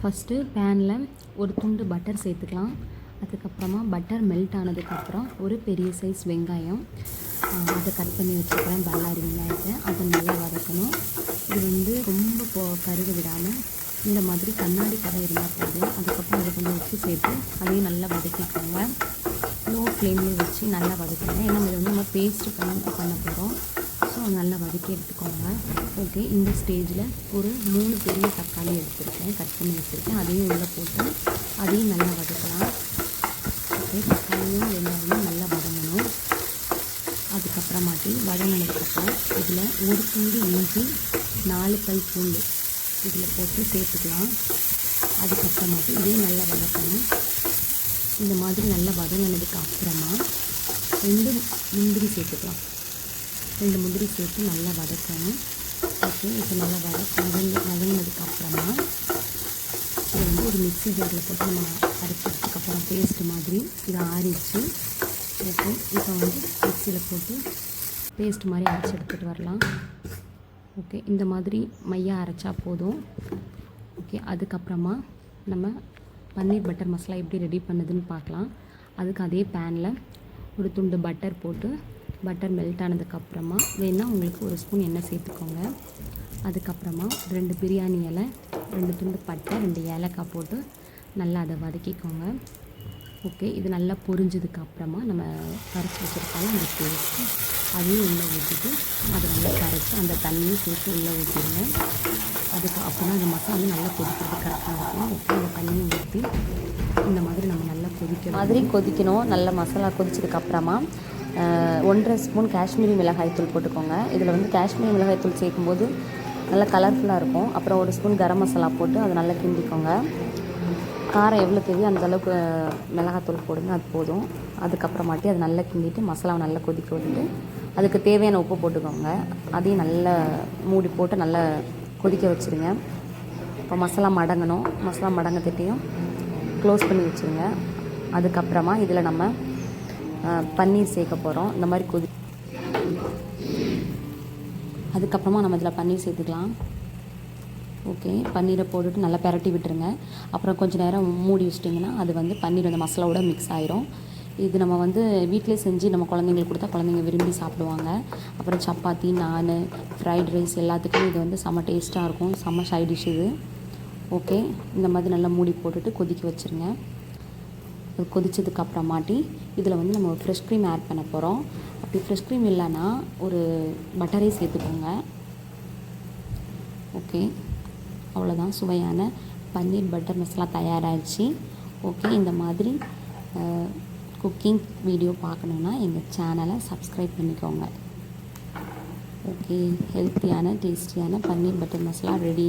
First பேனில் ஒரு துண்டு பட்டர் சேர்த்துக்கலாம். அதுக்கப்புறமா பட்டர் மெல்ட் ஆனதுக்கப்புறம் ஒரு பெரிய சைஸ் வெங்காயம். அதை கட் பண்ணி வச்சுக்கிறேன் பல்லாரி வெங்காயத்தை. அதை நல்லா வதக்கணும். இது வந்து ரொம்ப கருக விடாமல் இந்த மாதிரி கண்ணாடி கடை இருந்தால் போதும். அதுக்கப்புறம் அதை கொஞ்சம் உப்பு சேர்த்து அதையும் நல்லா வதக்கிக்கோங்க. லோ ஃப்ளேம்லேயே வச்சு நல்லா வதக்குங்க ஏன்னா இதை வந்து நம்ம பேஸ்ட்டு பண்ண பண்ண போகிறோம் நல்லா வதக்கி எடுத்துக்கோங்க. ஓகே இந்த ஸ்டேஜில் ஒரு மூணு பெரிய தக்காளி எடுத்துருக்கேன். கட் பண்ணி வச்சுருக்கேன். அதையும் உள்ளே போட்டு அதையும் நல்லா வதக்கலாம். ஓகே தக்காளியும் வெங்காயமும் நல்லா வதங்கணும். அதுக்கப்புறமாட்டி வதங்கினதுக்கப்புறம் இதில் ஒரு பூண்டு இஞ்சி நாலு பல் பூண்டு இதில் போட்டு சேர்த்துக்கலாம். அதுக்கப்புறமாட்டி இதையும் நல்லா வதக்கணும். இந்த மாதிரி நல்லா வதங்கினதுக்கு அப்புறமா ரெண்டு முந்திரி சேர்த்துக்கலாம். ரெண்டு முந்திரி சேர்த்து நல்லா வதக்கணும். ஓகே இப்போ நல்லா வதக்க வதங்கி வதங்கினதுக்கு அப்புறமா இதை வந்து ஒரு மிக்சி ஜாரில் போட்டு நம்ம அரைச்சதுக்கப்புறம் பேஸ்ட் மாதிரி இதை ஆறிச்சு ஓகே இப்போ வந்து மிக்சியில் போட்டு பேஸ்ட் மாதிரி அரைச்சி எடுத்துகிட்டு வரலாம். ஓகே இந்த மாதிரி மையாக அரைச்சா போதும். ஓகே அதுக்கப்புறமா நம்ம பன்னீர் பட்டர் மசாலா எப்படி ரெடி பண்ணுதுன்னு பார்க்கலாம். அதுக்கு அதே பேனில் ஒரு துண்டு பட்டர் போட்டு பட்டர் மெல்ட் ஆனதுக்கப்புறமா வேணால் உங்களுக்கு ஒரு ஸ்பூன் எண்ணெய் சேர்த்துக்கோங்க. அதுக்கப்புறமா ரெண்டு பிரியாணி இலை ரெண்டு துண்டு பட்டை ரெண்டு ஏலக்காய் போட்டு நல்லா அதை வதக்கிக்கோங்க. ஓகே இது நல்லா பொரிஞ்சதுக்கு அப்புறமா நம்ம கரைச்சி வச்சுருக்கோம் அந்த பேஸ்ட்டு அதையும் உள்ளே ஊற்றிட்டு அதை நல்லா கரைச்சி அந்த தண்ணியும் சேர்த்து உள்ளே ஊற்றிடுங்க அதுக்கு அப்புறம் அந்த மசாலா வந்து நல்லா கொதிக்கிறது கரெக்டாக இருக்கும். ஓகே அந்த தண்ணியை ஊற்றி இந்த மாதிரி நம்ம நல்லா கொதிக்கணும் மாதிரி கொதிக்கணும். நல்ல மசாலா கொதிச்சதுக்கப்புறமா ஒன்றரை ஸ்பூன் காஷ்மீரி மிளகாய் தூள் போட்டுக்கோங்க. இதில் வந்து காஷ்மீரி மிளகாய் தூள் சேர்க்கும்போது நல்லா கலர்ஃபுல்லாக இருக்கும். அப்புறம் ஒரு ஸ்பூன் கரம் மசாலா போட்டு அதை நல்லா கிண்டிக்கோங்க. காரம் எவ்வளோ தேவையோ அந்த அளவுக்கு மிளகாத்தூள் போடுங்க. அது போதும். அதுக்கப்புறமாட்டி அதை நல்லா கிண்டிட்டு மசாலாவை நல்லா கொதிக்க விட்டுட்டு அதுக்கு தேவையான உப்பு போட்டுக்கோங்க. அதையும் நல்லா மூடி போட்டு நல்லா கொதிக்க வச்சுருங்க. இப்போ மசாலா மடங்கணும். மசாலா மடங்கத்திட்டையும் க்ளோஸ் பண்ணி வச்சுருங்க. அதுக்கப்புறமா இதில் நம்ம பன்னீர் சேர்க்க போகிறோம் இந்த மாதிரி கொதி அதுக்கப்புறமா நம்ம இதில் பன்னீர் சேர்த்துக்கலாம். ஓகே பன்னீரை போட்டுட்டு நல்லா பெரட்டி விட்டுருங்க. அப்புறம் கொஞ்சம் நேரம் மூடி வச்சிட்டிங்கன்னா அது வந்து பன்னீர் அந்த மசாலாவோட மிக்ஸ் ஆயிரும். இது நம்ம வந்து வீட்டிலே செஞ்சு நம்ம குழந்தைங்களுக்கு கொடுத்தா குழந்தைங்க விரும்பி சாப்பிடுவாங்க. அப்புறம் சப்பாத்தி நான் ஃப்ரைட் ரைஸ் எல்லாத்துக்குமே இது வந்து செம்ம டேஸ்ட்டாக இருக்கும். செம்ம சைட் டிஷ் இது. ஓகே இந்த மாதிரி நல்லா மூடி போட்டுட்டு கொதிக்க வச்சுருங்க. அது கொதிச்சதுக்கு அப்புறமாட்டி இதில் வந்து நம்ம ஃப்ரெஷ் க்ரீம் ஆட் பண்ண போகிறோம் அப்படி ஃப்ரெஷ் க்ரீம் இல்லைன்னா ஒரு பட்டரே சேர்த்துக்கோங்க. ஓகே அவ்வளோதான் சுவையான பன்னீர் பட்டர் மசாலா தயாராகிடுச்சு ஓகே இந்த மாதிரி குக்கிங் வீடியோ பார்க்கணுன்னா எங்கள் சேனலை சப்ஸ்கிரைப் பண்ணிக்கோங்க. ஓகே ஹெல்த்தியான டேஸ்டியான பன்னீர் பட்டர் மசாலா ரெடி